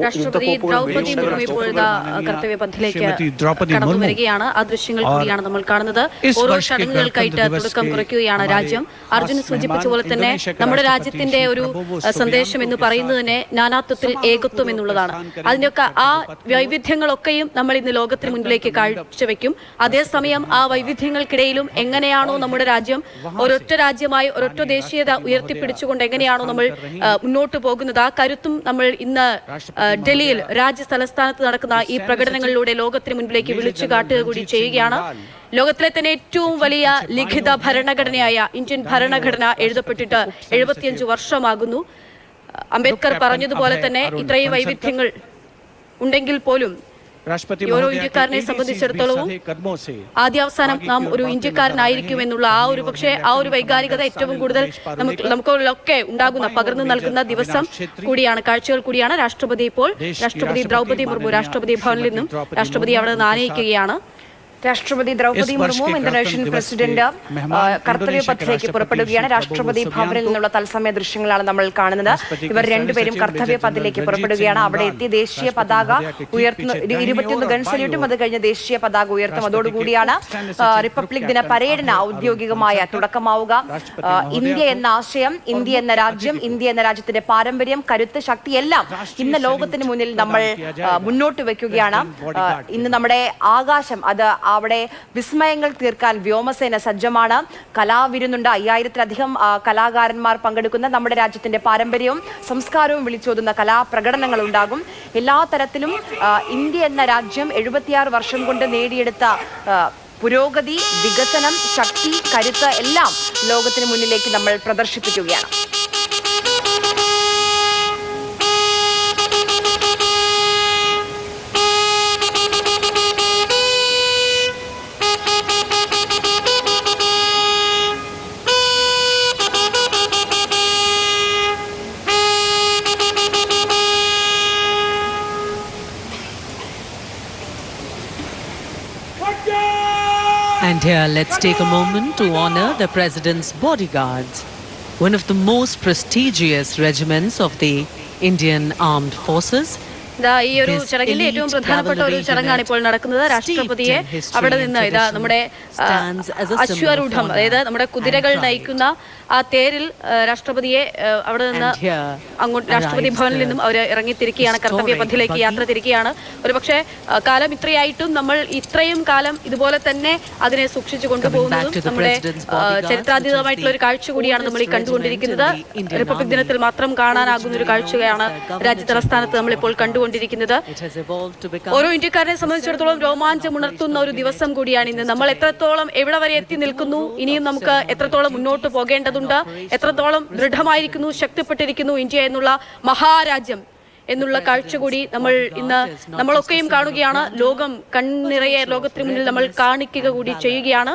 രാഷ്ട്രപതി ദ്രൗപദി മുർമു ഇപ്പോൾ ഇതാ കർത്തവ്യ ദ്രൗപദി കടന്നു വരികയാണ്. ആ ദൃശ്യങ്ങൾ കൂടിയാണ് നമ്മൾ കാണുന്നത്. ഓരോ ചടങ്ങുകൾക്കായിട്ട് തുടക്കം കുറിക്കുകയാണ് രാജ്യം. അർജുൻ സൂചിപ്പിച്ച പോലെ തന്നെ നമ്മുടെ രാജ്യത്തിന്റെ ഒരു സന്ദേശം എന്ന് പറയുന്നത് തന്നെ നാനാത്വത്തിൽ ഏകത്വം എന്നുള്ളതാണ്. അതിനൊക്കെ ആ വൈവിധ്യങ്ങളൊക്കെയും നമ്മൾ ഇന്ന് ലോകത്തിന് മുൻപിലേക്ക് കാഴ്ചവെക്കും. അതേസമയം ആ വൈവിധ്യങ്ങൾക്കിടയിലും എങ്ങനെയാണോ നമ്മുടെ രാജ്യം ഒരൊറ്റ രാജ്യമായി ഒരൊറ്റ ദേശീയത ഉയർത്തിപ്പിടിച്ചുകൊണ്ട് എങ്ങനെയാണോ നമ്മൾ മുന്നോട്ട് പോകുന്നത്. ആ കരുത്തും നമ്മൾ ഇന്ന് ഡൽഹിയിൽ രാജ്യ തലസ്ഥാനത്ത് നടക്കുന്ന ഈ പ്രകടനങ്ങളിലൂടെ ലോകത്തിന് മുൻപിലേക്ക് വിളിച്ചു കാട്ടുക കൂടി ചെയ്യുകയാണ്. ലോകത്തിലെ തന്നെ ഏറ്റവും വലിയ ലിഖിത ഭരണഘടനയായ ഇന്ത്യൻ ഭരണഘടന എഴുതപ്പെട്ടിട്ട് എഴുപത്തിയഞ്ച് വർഷമാകുന്നു. അംബേദ്കർ പറഞ്ഞതുപോലെ തന്നെ ഇത്രയും വൈവിധ്യങ്ങൾ ഉണ്ടെങ്കിൽ പോലും ഓരോ ഇന്ത്യക്കാരനെ സംബന്ധിച്ചിടത്തോളവും ആദ്യാവസാനം നാം ഒരു ഇന്ത്യക്കാരനായിരിക്കും എന്നുള്ള ആ ഒരു പക്ഷേ ആ ഒരു വൈകാരികത ഏറ്റവും കൂടുതൽ നമുക്ക് നമുക്കൊക്കെ ഉണ്ടാകുന്ന പകർന്നു നൽകുന്ന ദിവസം കൂടിയാണ്. കാഴ്ചകൾ കൂടിയാണ്. രാഷ്ട്രപതി ഇപ്പോൾ രാഷ്ട്രപതി ദ്രൗപതി മുർമു രാഷ്ട്രപതി ഭവനിൽ നിന്നും രാഷ്ട്രപതി അവിടെ നിന്ന് ആനയിക്കുകയാണ്. രാഷ്ട്രപതി ദ്രൗപദി മുർമുവും ഇന്തോനേഷ്യൻ പ്രസിഡന്റ് കർത്തവ്യ പഥിലേക്ക് പുറപ്പെടുകയാണ് രാഷ്ട്രപതി ഭവനിൽ നിന്നുള്ള തത്സമയ ദൃശ്യങ്ങളാണ് നമ്മൾ കാണുന്നത്. ഇവർ രണ്ടുപേരും കർത്തവ്യ പഥിലേക്ക് പുറപ്പെടുകയാണ്. അവിടെ എത്തി ദേശീയ പതാക ഉയർത്തുന്ന ഇരുപത്തിയൊന്ന് ഗൺ സല്യൂട്ടും അത് കഴിഞ്ഞ് ദേശീയ പതാക ഉയർത്തും. അതോടുകൂടിയാണ് റിപ്പബ്ലിക് ദിന പരേഡിന് ഔദ്യോഗികമായ തുടക്കമാവുക. ഇന്ത്യ എന്ന ആശയം ഇന്ത്യ എന്ന രാജ്യം ഇന്ത്യ എന്ന രാജ്യത്തിന്റെ പാരമ്പര്യം കരുത്ത് ശക്തി എല്ലാം ഇന്ന് ലോകത്തിന് മുന്നിൽ നമ്മൾ മുന്നോട്ട് വെക്കുകയാണ്. ഇന്ന് നമ്മുടെ ആകാശം അത് അവിടെ വിസ്മയങ്ങൾ തീർക്കാൻ വ്യോമസേന സജ്ജമാണ്. കലാവിരുന്നുണ്ട് അയ്യായിരത്തിലധികം കലാകാരന്മാർ പങ്കെടുക്കുന്ന നമ്മുടെ രാജ്യത്തിന്റെ പാരമ്പര്യവും സംസ്കാരവും വിളിച്ചോതുന്ന കലാപ്രകടനങ്ങൾ ഉണ്ടാകും. എല്ലാ തരത്തിലും ഇന്ത്യ എന്ന രാജ്യം എഴുപത്തിയാറ് വർഷം കൊണ്ട് നേടിയെടുത്ത പുരോഗതി വികസനം ശക്തി കരുത്ത് എല്ലാം ലോകത്തിന് മുന്നിലേക്ക് നമ്മൾ പ്രദർശിപ്പിക്കുകയാണ്. And here, let's take a moment to honor the President's bodyguards, one of the most prestigious regiments of the Indian Armed Forces. ഇതാ ഈ ഒരു ചടങ്ങിന്റെ ഏറ്റവും പ്രധാനപ്പെട്ട ഒരു ചടങ്ങാണ് ഇപ്പോൾ നടക്കുന്നത്. രാഷ്ട്രപതിയെ അവിടെ നിന്ന് ഇതാ നമ്മുടെ അശ്വരൂഢം അതായത് നമ്മുടെ കുതിരകൾ നയിക്കുന്ന ആ തേരിൽ രാഷ്ട്രപതിയെ അവിടെ നിന്ന് അങ്ങോട്ട് രാഷ്ട്രപതി ഭവനിൽ നിന്നും അവർ ഇറങ്ങിത്തിരിക്കുകയാണ് കർത്തവ്യ പഥിലേക്ക് യാത്ര തിരിക്കുകയാണ്. ഒരു പക്ഷേ കാലം ഇത്രയായിട്ടും നമ്മൾ ഇത്രയും കാലം ഇതുപോലെ തന്നെ അതിനെ സൂക്ഷിച്ചു കൊണ്ടുപോകുന്നതും നമ്മുടെ ചരിത്രാതീതമായിട്ടുള്ള ഒരു കാഴ്ച കൂടിയാണ് നമ്മൾ ഈ കണ്ടുകൊണ്ടിരിക്കുന്നത്. റിപ്പബ്ലിക് ദിനത്തിൽ മാത്രം കാണാനാകുന്ന ഒരു കാഴ്ചയാണ് രാജ്യ തലസ്ഥാനത്ത് നമ്മളിപ്പോൾ കണ്ടുകൊണ്ടിരിക്കുന്നത് Become ഓരോ ഇന്ത്യക്കാരനെ സംബന്ധിച്ചിടത്തോളം രോമാഞ്ചം ഉണർത്തുന്ന ഒരു ദിവസം കൂടിയാണ് ഇന്ന്. നമ്മൾ എത്രത്തോളം എവിടെ വരെ എത്തി നിൽക്കുന്നു? ഇനിയും നമുക്ക് എത്രത്തോളം മുന്നോട്ട് പോകേണ്ടതുണ്ട്? എത്രത്തോളം ദൃഢമായിരിക്കുന്നു ശക്തിപ്പെട്ടിരിക്കുന്നു ഇന്ത്യ എന്നുള്ള മഹാരാജ്യം എന്നുള്ള കാഴ്ച കൂടി നമ്മൾ ഇന്ന് നമ്മളൊക്കെയും കാണുകയാണ്. ലോകം കണ്ണിറയെ ലോകത്തിന് മുന്നിൽ നമ്മൾ കാണിക്കുക കൂടി ചെയ്യുകയാണ്.